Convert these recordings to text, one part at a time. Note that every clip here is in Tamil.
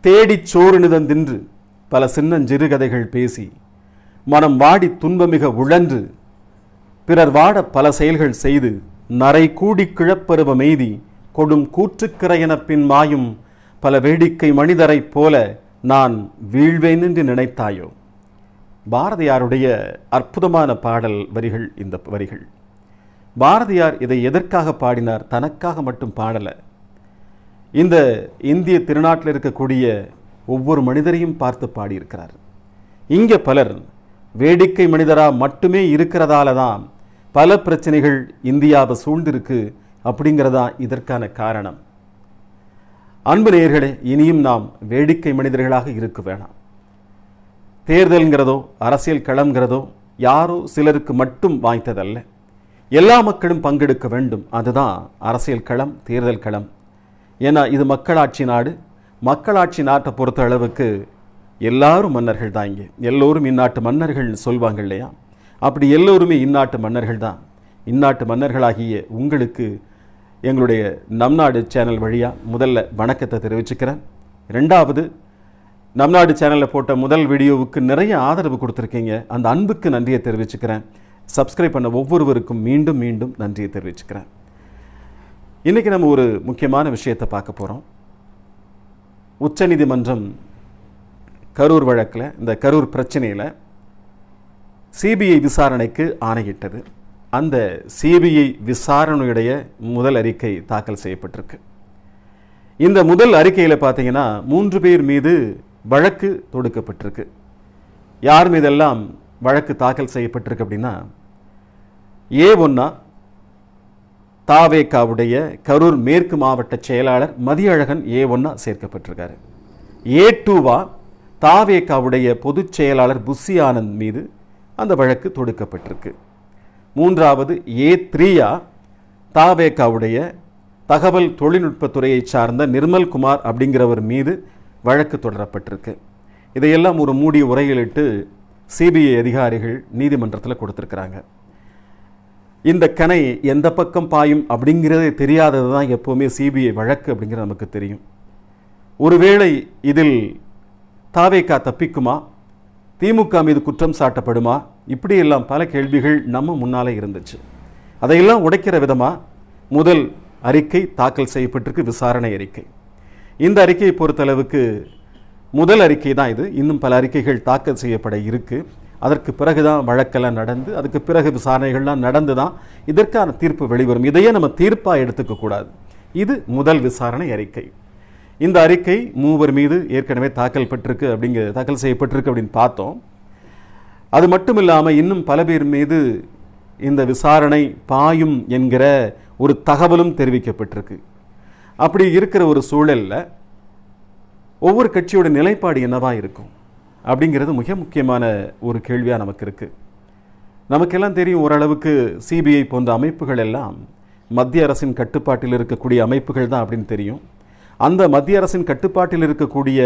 தேடிச் சோறு நிதந்தின்று பல சின்னஞ்சிறுகதைகள் பேசி மனம் வாடி துன்பமிக உழன்று பிறர் வாட பல செயல்கள் செய்து நரை கூடி கிழப்பருவ மெய்தி கொடும் கூற்றுக்கிறையெனப் பின் மாயும் பல வேடிக்கை மனிதரைப் போல நான் வீழ்வேன் என்று நினைத்தாயோ? பாரதியாருடைய அற்புதமான பாடல் வரிகள் இந்த வரிகள். பாரதியார் இதை எதற்காக பாடினார்? தனக்காக மட்டும் பாடலை. இந்த இந்திய திருநாட்டில் இருக்கக்கூடிய ஒவ்வொரு மனிதரையும் பார்த்து பாடியிருக்கிறார். இங்கே பலர் வேடிக்கை மனிதரா மட்டுமே இருக்கிறதால தான் பல பிரச்சனைகள் இந்தியாவை சூழ்ந்திருக்கு அப்படிங்கிறதா இதற்கான காரணம். அன்பு நேயர்களே இனியும் நாம் வேடிக்கை மனிதர்களாக இருக்க வேணாம். தேர்தல்ங்கிறதோ அரசியல் களம்ங்கிறதோ யாரோ சிலருக்கு மட்டும் வாய்த்ததல்ல. எல்லா மக்களும் பங்கெடுக்க வேண்டும். அதுதான் அரசியல் களம் தேர்தல் களம். ஏன்னா இது மக்களாட்சி நாடு. மக்களாட்சி நாட்டை பொறுத்த அளவுக்கு எல்லாரும் மன்னர்கள் தான் இங்கே. எல்லோரும் இந்நாட்டு மன்னர்கள்னு சொல்வாங்க இல்லையா? அப்படி எல்லோருமே இந்நாட்டு மன்னர்கள் தான். இந்நாட்டு மன்னர்களாகிய உங்களுக்கு எங்களுடைய நம் நாடு சேனல் வழியாக முதல்ல வணக்கத்தை தெரிவிச்சுக்கிறேன். ரெண்டாவது நம் நாடு சேனலில் போட்ட முதல் வீடியோவுக்கு நிறைய ஆதரவு கொடுத்துருக்கீங்க. அந்த அன்புக்கு நன்றியை தெரிவிச்சுக்கிறேன். சப்ஸ்கிரைப் பண்ண ஒவ்வொருவருக்கும் மீண்டும் மீண்டும் நன்றியை தெரிவிச்சுக்கிறேன். இன்றைக்கி நம்ம ஒரு முக்கியமான விஷயத்தை பார்க்க போகிறோம் உச்சநீதிமன்றம் கரூர் வழக்கில் இந்த கரூர் பிரச்சனையில் சிபிஐ விசாரணைக்கு ஆணையிட்டது. அந்த சிபிஐ விசாரணையுடைய முதல் அறிக்கை தாக்கல் செய்யப்பட்டிருக்கு. இந்த முதல் அறிக்கையில் பார்த்தீங்கன்னா மூன்று பேர் மீது வழக்கு தொடுக்கப்பட்டிருக்கு. யார் மீதெல்லாம் வழக்கு தாக்கல் செய்யப்பட்டிருக்கு அப்படின்னா ஏ ஒன்னா தாவேக்காவுடைய கரூர் மேற்கு மாவட்ட செயலாளர் மதியழகன் ஏ ஒன்னா சேர்க்கப்பட்டிருக்காரு. ஏ டூவா தாவேக்காவுடைய பொதுச் செயலாளர் புஷி ஆனந்த் மீது அந்த வழக்கு தொடுக்கப்பட்டிருக்கு. மூன்றாவது ஏ த்ரீயா தாவேக்காவுடைய தகவல் தொழில்நுட்பத்துறையை சார்ந்த நிர்மல் குமார் அப்படிங்கிறவர் மீது வழக்கு தொடரப்பட்டிருக்கு. இதையெல்லாம் ஒரு மூடி உரையிலிட்டு சிபிஐ அதிகாரிகள் நீதிமன்றத்தில் கொடுத்துருக்குறாங்க. இந்த கனை எந்த பக்கம் பாயும் அப்படிங்கிறதே தெரியாதது தான் எப்போவுமே சிபிஐ வழக்கு அப்படிங்கிறது நமக்கு தெரியும். ஒருவேளை இதில் தாவேக்கா தப்பிக்குமா? திமுக மீது குற்றம் சாட்டப்படுமா? இப்படியெல்லாம் பல கேள்விகள் நம்ம முன்னாலே இருந்துச்சு. அதையெல்லாம் உடைக்கிற விதமாக முதல் அறிக்கை தாக்கல் செய்யப்பட்டிருக்கு விசாரணை அறிக்கை. இந்த அறிக்கையை பொறுத்தளவுக்கு முதல் அறிக்கை தான் இது. இன்னும் பல அறிக்கைகள் தாக்கல் செய்யப்பட இருக்குது அதற்கு பிறகு தான் வழக்கெல்லாம் நடந்து அதுக்கு பிறகு விசாரணைகள்லாம் நடந்து தான் இதற்கான தீர்ப்பு வெளிவரும். இதையே நம்ம தீர்ப்பாக எடுத்துக்கக்கூடாது இது முதல் விசாரணை அறிக்கை. இந்த அறிக்கை மூவர் மீது ஏற்கனவே தாக்கல் பெற்றிருக்கு அப்படிங்கிற தாக்கல் செய்யப்பட்டிருக்கு அப்படின்னு பார்த்தோம். அது மட்டும் இல்லாமல் இன்னும் பல பேர் மீது இந்த விசாரணை பாயும் என்கிற ஒரு தகவலும் தெரிவிக்கப்பட்டிருக்கு. அப்படி இருக்கிற ஒரு சூழலில் ஒவ்வொரு கட்சியோட நிலைப்பாடு என்னவாக இருக்கும்? அப்படிங்கிறது மிக முக்கியமான ஒரு கேள்வியாக நமக்கு இருக்குது நமக்கெல்லாம் தெரியும் ஓரளவுக்கு சிபிஐ போன்ற அமைப்புகள் எல்லாம் மத்திய அரசின் கட்டுப்பாட்டில் இருக்கக்கூடிய அமைப்புகள் தான் அப்படின்னு தெரியும். அந்த மத்திய அரசின் கட்டுப்பாட்டில் இருக்கக்கூடிய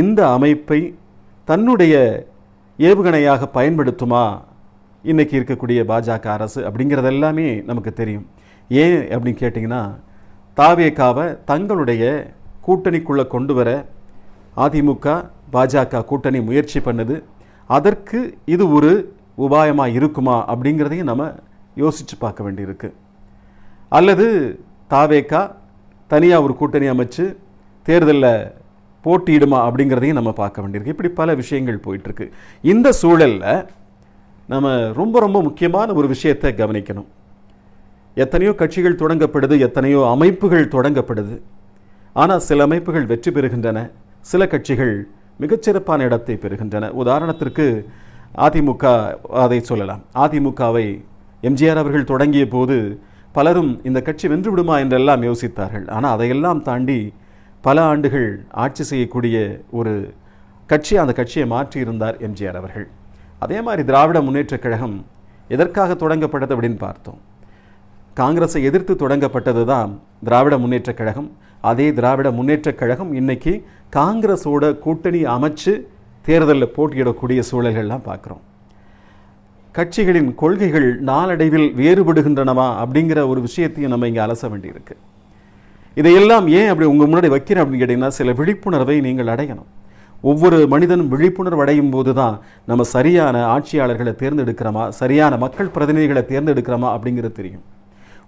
இந்த அமைப்பை தன்னுடைய ஏவுகணையாக பயன்படுத்துமா? இன்னைக்கு இருக்கக்கூடிய பாஜக அரசு அப்படிங்கிறது எல்லாமே நமக்கு தெரியும். ஏன் அப்படின்னு கேட்டிங்கன்னா தாவேக்காவை தங்களுடைய கூட்டணிக்குள்ளே கொண்டு வர அதிமுக பாஜக கூட்டணி முயற்சி பண்ணுது. அதற்கு இது ஒரு உபாயமாக இருக்குமா அப்படிங்கிறதையும் நம்ம யோசித்து பார்க்க வேண்டியிருக்கு. அல்லது தாவேக்கா தனியாக ஒரு கூட்டணி அமைச்சு தேர்தலில் போட்டியிடுமா அப்படிங்கிறதையும் நம்ம பார்க்க வேண்டியிருக்கு. இப்படி பல விஷயங்கள் போயிட்டுருக்கு. இந்த சூழலில் நம்ம ரொம்ப ரொம்ப முக்கியமான ஒரு விஷயத்தை கவனிக்கணும். எத்தனையோ கட்சிகள் தொடங்கப்படுது எத்தனையோ அமைப்புகள் தொடங்கப்படுது. ஆனால் சில அமைப்புகள் வெற்றி பெறுகின்றன. சில கட்சிகள் மிகச்சிறப்பான இடத்தை பெறுகின்றன. உதாரணத்திற்கு அதிமுக அதை சொல்லலாம். அதிமுகவை எம்ஜிஆர் அவர்கள் தொடங்கிய போது பலரும் இந்த கட்சி வென்று விடுமா என்றெல்லாம் யோசித்தார்கள். ஆனால் அதையெல்லாம் தாண்டி பல ஆண்டுகள் ஆட்சி செய்யக்கூடிய ஒரு கட்சி அந்த கட்சியை மாற்றியிருந்தார் எம்ஜிஆர் அவர்கள். அதே மாதிரி திராவிட முன்னேற்றக் கழகம் எதற்காக தொடங்கப்பட்டது அப்படின்னு பார்த்தோம். காங்கிரஸை எதிர்த்து தொடங்கப்பட்டது தான் திராவிட முன்னேற்றக் கழகம். அதே திராவிட முன்னேற்றக் கழகம் இன்னைக்கு காங்கிரஸோட கூட்டணி அமைச்சு தேர்தலில் போட்டியிடக்கூடிய சூழல்கள்லாம் பார்க்குறோம். கட்சிகளின் கொள்கைகள் நாளடைவில் வேறுபடுகின்றனவா அப்படிங்கிற ஒரு விஷயத்தையும் நம்ம இங்கே அலச வேண்டியிருக்கு. இதையெல்லாம் ஏன் அப்படி உங்கள் முன்னாடி வைக்கிறேன் அப்படின்னு கேட்டிங்கன்னா சில விழிப்புணர்வை நீங்கள் அடையணும். ஒவ்வொரு மனிதனும் விழிப்புணர்வு அடையும் போது தான் நம்ம சரியான ஆட்சியாளர்களை தேர்ந்தெடுக்கிறோமா சரியான மக்கள் பிரதிநிதிகளை தேர்ந்தெடுக்கிறோமா அப்படிங்கிறது தெரியும்.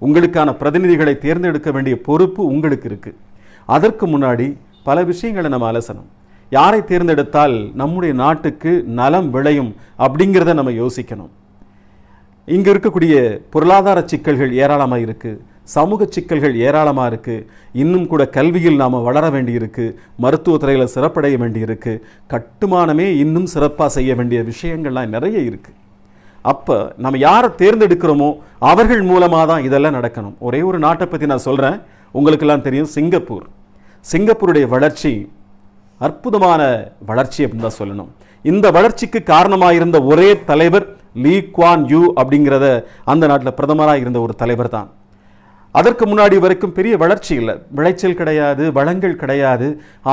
உங்களுக்கான பிரதிநிதிகளை தேர்ந்தெடுக்க வேண்டிய பொறுப்பு உங்களுக்கு இருக்குது அதற்கு முன்னாடி பல விஷயங்களை நம்ம அலசணும். யாரை தேர்ந்தெடுத்தால் நம்முடைய நாட்டுக்கு நலம் விளையும் அப்படிங்கிறத நம்ம யோசிக்கணும். இங்கே இருக்கக்கூடிய பொருளாதார சிக்கல்கள் ஏராளமாக இருக்குது சமூக சிக்கல்கள் ஏராளமாக இருக்குது இன்னும் கூட கல்வியில் நாம் வளர வேண்டியிருக்கு. மருத்துவத்துறையில் சிறப்படைய வேண்டியிருக்கு. கட்டுமானமே இன்னும் சிறப்பாக செய்ய வேண்டிய விஷயங்கள்லாம் நிறைய இருக்குது அப்போ நம்ம யாரை தேர்ந்தெடுக்கிறோமோ அவர்கள் மூலமாக தான் இதெல்லாம் நடக்கணும். ஒரே ஒரு நாட்டை பற்றி நான் சொல்கிறேன் உங்களுக்கெல்லாம் தெரியும் சிங்கப்பூர். சிங்கப்பூருடைய வளர்ச்சி அற்புதமான வளர்ச்சி அப்படின்னு தான் சொல்லணும். இந்த வளர்ச்சிக்கு காரணமாக இருந்த ஒரே தலைவர் லீ குவான் யூ அப்படிங்கிறத அந்த நாட்டில் பிரதமராக இருந்த ஒரு தலைவர் தான். அதற்கு முன்னாடி வரைக்கும் பெரிய வளர்ச்சி இல்லை. விளைச்சல் கிடையாது வளங்கள் கிடையாது.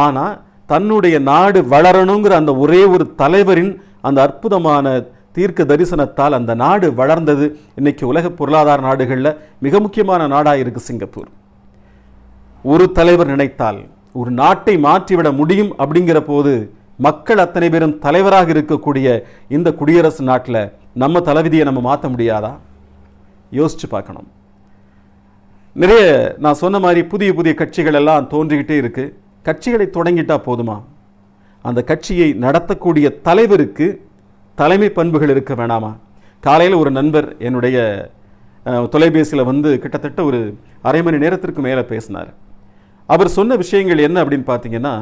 ஆனால் தன்னுடைய நாடு வளரணுங்கிற அந்த ஒரே ஒரு தலைவரின் அந்த அற்புதமான தீர்க்க தரிசனத்தால் அந்த நாடு வளர்ந்தது. இன்றைக்கி உலக பொருளாதார நாடுகளில் மிக முக்கியமான நாடாக இருக்குது சிங்கப்பூர். ஒரு தலைவர் நினைத்தால் ஒரு நாட்டை மாற்றிவிட முடியும் அப்படிங்கிற போது மக்கள் அத்தனை பேரும் தலைவராக இருக்கக்கூடிய இந்த குடியரசு நாட்டில் நம்ம தலைவிதியை நம்ம மாற்ற முடியாதா? யோசிச்சு பார்க்கணும். நிறைய நான் சொன்ன மாதிரி புதிய புதிய கட்சிகள் எல்லாம் தோன்றிக்கிட்டே இருக்கு. கட்சிகளை தொடங்கிட்டா போதுமா? அந்த கட்சியை நடத்தக்கூடிய தலைவருக்கு தலைமை பண்புகள் இருக்க வேணாமா? காலையில் ஒரு நண்பர் என்னுடைய தொலைபேசியில் வந்து கிட்டத்தட்ட ஒரு அரை மணி நேரத்திற்கு மேலே பேசினார். அவர் சொன்ன விஷயங்கள் என்ன அப்படின்னு பார்த்தீங்கன்னா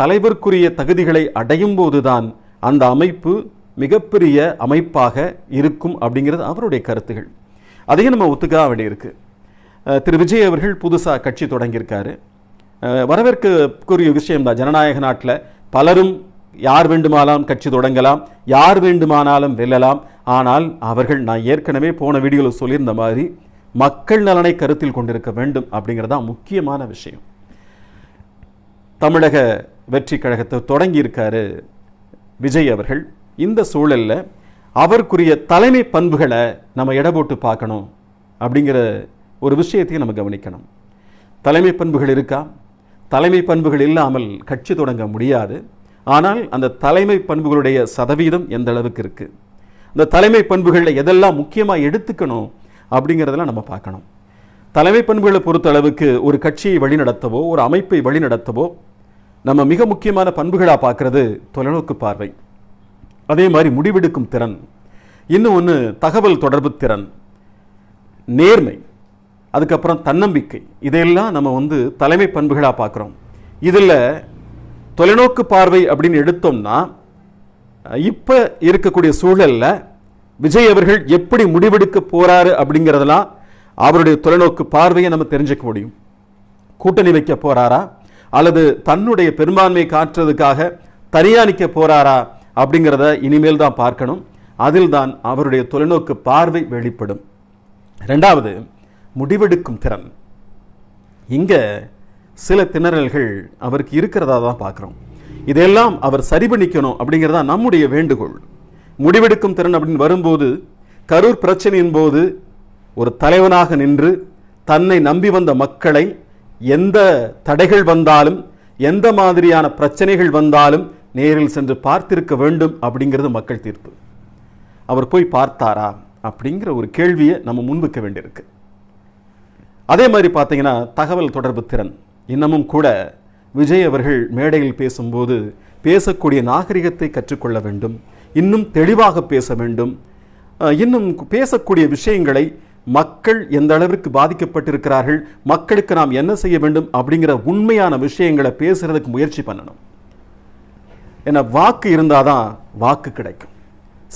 தலைவருக்குரிய தகுதிகளை அடையும் போதுதான் அந்த அமைப்பு மிகப்பெரிய அமைப்பாக இருக்கும் அப்படிங்கிறது அவருடைய கருத்துகள். அதையும் நம்ம ஒத்துக்க வேண்டியிருக்கு. திரு விஜய் அவர்கள் புதுசாக கட்சி தொடங்கியிருக்காரு. வரவேற்கக்குரிய விஷயம்தான் ஜனநாயக நாட்டில் பலரும் யார் வேண்டுமானாலும் கட்சி தொடங்கலாம் யார் வேண்டுமானாலும் வெல்லலாம். ஆனால் அவர்கள் நான் ஏற்கனவே போன வீடியோவில் சொல்லியிருந்த மாதிரி மக்கள் நலனை கருத்தில் கொண்டிருக்க வேண்டும் அப்படிங்கிறதா முக்கியமான விஷயம். தமிழக வெற்றி கழகத்தை தொடங்கியிருக்காரு விஜய் அவர்கள். இந்த சூழல்ல அவருக்குரிய தலைமை பண்புகளை நம்ம எடை போட்டு பார்க்கணும் அப்படிங்கிற ஒரு விஷயத்தையும் நம்ம கவனிக்கணும். தலைமை பண்புகள் இருக்கா? தலைமை பண்புகள் இல்லாமல் கட்சி தொடங்க முடியாது. ஆனால் அந்த தலைமை பண்புகளுடைய சதவீதம் எந்த அளவுக்கு இருக்கு? இந்த தலைமை பண்புகளில் எதெல்லாம் முக்கியமாக எடுத்துக்கணும்? அப்படிங்கிறதெல்லாம் நம்ம பார்க்கணும். தலைமை பண்புகளை பொறுத்த அளவுக்கு ஒரு கட்சியை வழிநடத்தவோ ஒரு அமைப்பை வழிநடத்தவோ நம்ம மிக முக்கியமான பண்புகளாக பார்க்குறது தொலைநோக்கு பார்வை. அதே மாதிரி முடிவெடுக்கும் திறன். இன்னும் ஒன்று தகவல் தொடர்பு திறன். நேர்மை. அதுக்கப்புறம் தன்னம்பிக்கை. இதையெல்லாம் நம்ம வந்து தலைமை பண்புகளாக பார்க்குறோம். இதில் தொலைநோக்கு பார்வை அப்படின்னு எடுத்தோம்னா இப்போ இருக்கக்கூடிய சூழலில் விஜய் அவர்கள் எப்படி முடிவெடுக்க போறாரு அப்படிங்கிறதெல்லாம் அவருடைய தொலைநோக்கு பார்வையை நம்ம தெரிஞ்சுக்க முடியும். கூட்டணி வைக்க போறாரா? அல்லது தன்னுடைய பெரும்பான்மையை காட்டுறதுக்காக தனியா நிற்க போறாரா? அப்படிங்கிறத இனிமேல் தான் பார்க்கணும். அதில் தான் அவருடைய தொலைநோக்கு பார்வை வெளிப்படும். ரெண்டாவது முடிவெடுக்கும் திறன். இங்க சில திணறல்கள் அவருக்கு இருக்கிறதா தான் பார்க்குறோம். இதெல்லாம் அவர் சரி பண்ணிக்கணும் அப்படிங்கிறதா நம்முடைய வேண்டுகோள். முடிவெடுக்கும் திறன் அப்படின்னு வரும்போது கரூர் பிரச்சனையின் போது ஒரு தலைவனாக நின்று தன்னை நம்பி வந்த மக்களை எந்த தடைகள் வந்தாலும் எந்த மாதிரியான பிரச்சனைகள் வந்தாலும் நேரில் சென்று பார்த்திருக்க வேண்டும் அப்படிங்கிறது மக்கள் தீர்ப்பு. அவர் போய் பார்த்தாரா அப்படிங்கிற ஒரு கேள்வியை நம்ம முன்வைக்க வேண்டியிருக்கு. அதே மாதிரி பார்த்தீங்கன்னா தகவல் தொடர்பு திறன். இன்னமும் கூட விஜய் அவர்கள் மேடையில் பேசும்போது பேசக்கூடிய நாகரிகத்தை கற்றுக்கொள்ள வேண்டும் இன்னும் தெளிவாக பேச வேண்டும். இன்னும் பேசக்கூடிய விஷயங்களை மக்கள் எந்த அளவிற்கு பாதிக்கப்பட்டிருக்கிறார்கள் மக்களுக்கு நாம் என்ன செய்ய வேண்டும் அப்படிங்கிற உண்மையான விஷயங்களை பேசுறதுக்கு முயற்சி பண்ணணும். ஏன்னா வாக்கு இருந்தாதான் வாக்கு கிடைக்கும்.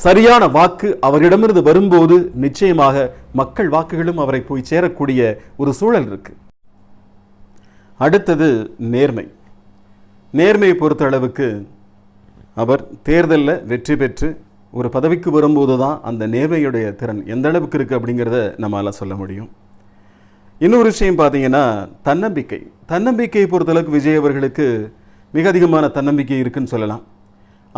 சரியான வாக்கு அவரிடமிருந்து வரும்போது நிச்சயமாக மக்கள் வாக்குகளும் அவரை போய் சேரக்கூடிய ஒரு சூழல் இருக்கு. அடுத்தது நேர்மை. நேர்மையை பொறுத்த அளவுக்கு அவர் தேர்தலில் வெற்றி பெற்று ஒரு பதவிக்கு வரும்போது தான் அந்த நேர்மையுடைய திறன் எந்த அளவுக்கு இருக்குது அப்படிங்கிறத நம்மளால் சொல்ல முடியும். இன்னொரு விஷயம் பார்த்தீங்கன்னா தன்னம்பிக்கை. தன்னம்பிக்கையை பொறுத்தளவுக்கு விஜய் அவர்களுக்கு மிக அதிகமான தன்னம்பிக்கை இருக்குன்னு சொல்லலாம்.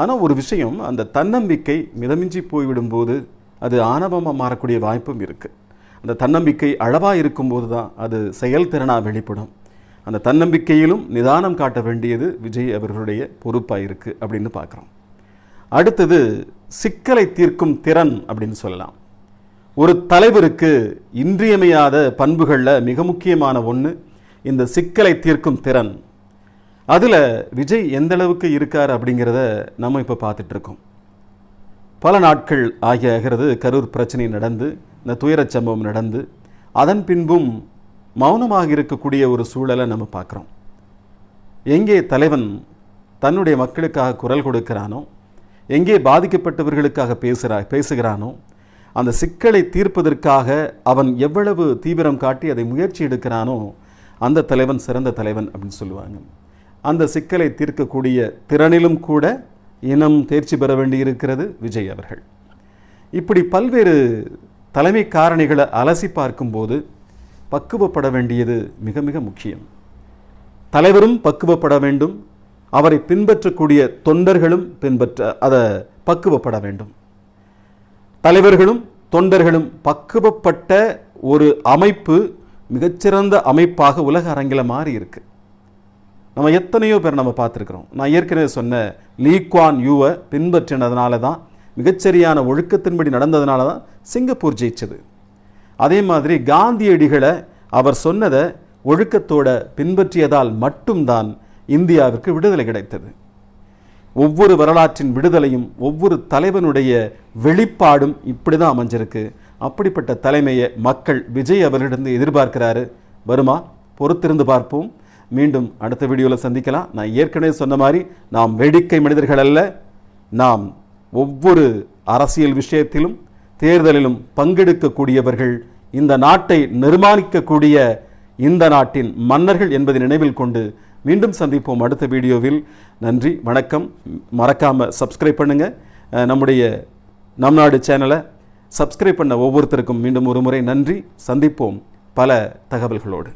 ஆனால் ஒரு விஷயம் அந்த தன்னம்பிக்கை மிதமிஞ்சி போய்விடும்போது அது ஆணவமாக மாறக்கூடிய வாய்ப்பும் இருக்குது அந்த தன்னம்பிக்கை அளவாக இருக்கும்போது தான் அது செயல்திறனாக வெளிப்படும். அந்த தன்னம்பிக்கையிலும் நிதானம் காட்ட வேண்டியது விஜய் அவர்களுடைய பொறுப்பாக இருக்குது அப்படின்னு பார்க்குறோம். அடுத்தது சிக்கலை தீர்க்கும் திறன் அப்படின்னு சொல்லலாம். ஒரு தலைவருக்கு இன்றியமையாத பண்புகளில் மிக முக்கியமான ஒன்று இந்த சிக்கலை தீர்க்கும் திறன். அதில் விஜய் எந்த அளவுக்கு இருக்கார் அப்படிங்கிறத நம்ம இப்போ பார்த்துட்டு இருக்கோம். பல நாட்கள் ஆகியாகிறது கரூர் பிரச்சனை நடந்து இந்த துயரச் சம்பவம் நடந்து அதன் பின்பும் மௌனமாக இருக்கக்கூடிய ஒரு சூழலை நம்ம பார்க்குறோம். எங்கே தலைவன் தன்னுடைய மக்களுக்காக குரல் கொடுக்கிறானோ எங்கே பாதிக்கப்பட்டவர்களுக்காக பேசுகிறா பேசுகிறானோ அந்த சிக்கலை தீர்ப்பதற்காக அவன் எவ்வளவு தீவிரம் காட்டி அதை முயற்சி எடுக்கிறானோ அந்த தலைவன் சிறந்த தலைவன் அப்படின்னு சொல்லுவாங்க. அந்த சிக்கலை தீர்க்கக்கூடிய திறனிலும் கூட இனம் தேர்ச்சி பெற வேண்டியிருக்கிறது விஜய் அவர்கள். இப்படி பல்வேறு தலைமை காரணிகளை அலசி பார்க்கும்போது பக்குவப்பட வேண்டியது மிக மிக முக்கியம். தலைவரும் பக்குவப்பட வேண்டும். அவரை பின்பற்றக்கூடிய தொண்டர்களும் பின்பற்ற அதை பக்குவப்பட வேண்டும். தலைவர்களும் தொண்டர்களும் பக்குவப்பட்ட ஒரு அமைப்பு மிகச்சிறந்த அமைப்பாக உலக அரங்கில் மாறி இருக்கு நம்ம எத்தனையோ பேர் நம்ம பார்த்துருக்குறோம். நான் ஏற்கனவே சொன்ன லீக்வான் யூவை பின்பற்றினதுனால தான் மிகச்சரியான ஒழுக்கத்தின்படி நடந்ததுனால தான் சிங்கப்பூர் ஜெயிச்சது. அதே மாதிரி காந்தியடிகளை அவர் சொன்னதை ஒழுக்கத்தோட பின்பற்றியதால் மட்டும்தான் இந்தியாவிற்கு விடுதலை கிடைத்தது. ஒவ்வொரு வரலாற்றின் விடுதலையும் ஒவ்வொரு தலைவனுடைய வெளிப்பாடும் இப்படி தான் அமைஞ்சிருக்கு. அப்படிப்பட்ட தலைமையை மக்கள் விஜய் அவர்களிடம் எதிர்பார்க்கிறாரு. வருமா? பொறுத்திருந்து பார்ப்போம். மீண்டும் அடுத்த வீடியோவில் சந்திக்கலாம். நான் ஏற்கனவே சொன்ன மாதிரி நாம் வேடிக்கை மனிதர்கள் அல்ல. நாம் ஒவ்வொரு அரசியல் விஷயத்திலும் தேர்தலிலும் பங்கெடுக்கக்கூடியவர்கள் இந்த நாட்டை நிர்மாணிக்கக்கூடிய இந்த நாட்டின் மன்னர்கள் என்பதை நினைவில் கொண்டு மீண்டும் சந்திப்போம் அடுத்த வீடியோவில். நன்றி வணக்கம். மறக்காமல் சப்ஸ்கிரைப் பண்ணுங்கள் நம்முடைய நம் நாடு சேனலை சப்ஸ்கிரைப் பண்ண ஒவ்வொருத்தருக்கும் மீண்டும் ஒரு முறை நன்றி. சந்திப்போம் பல தகவல்களோடு.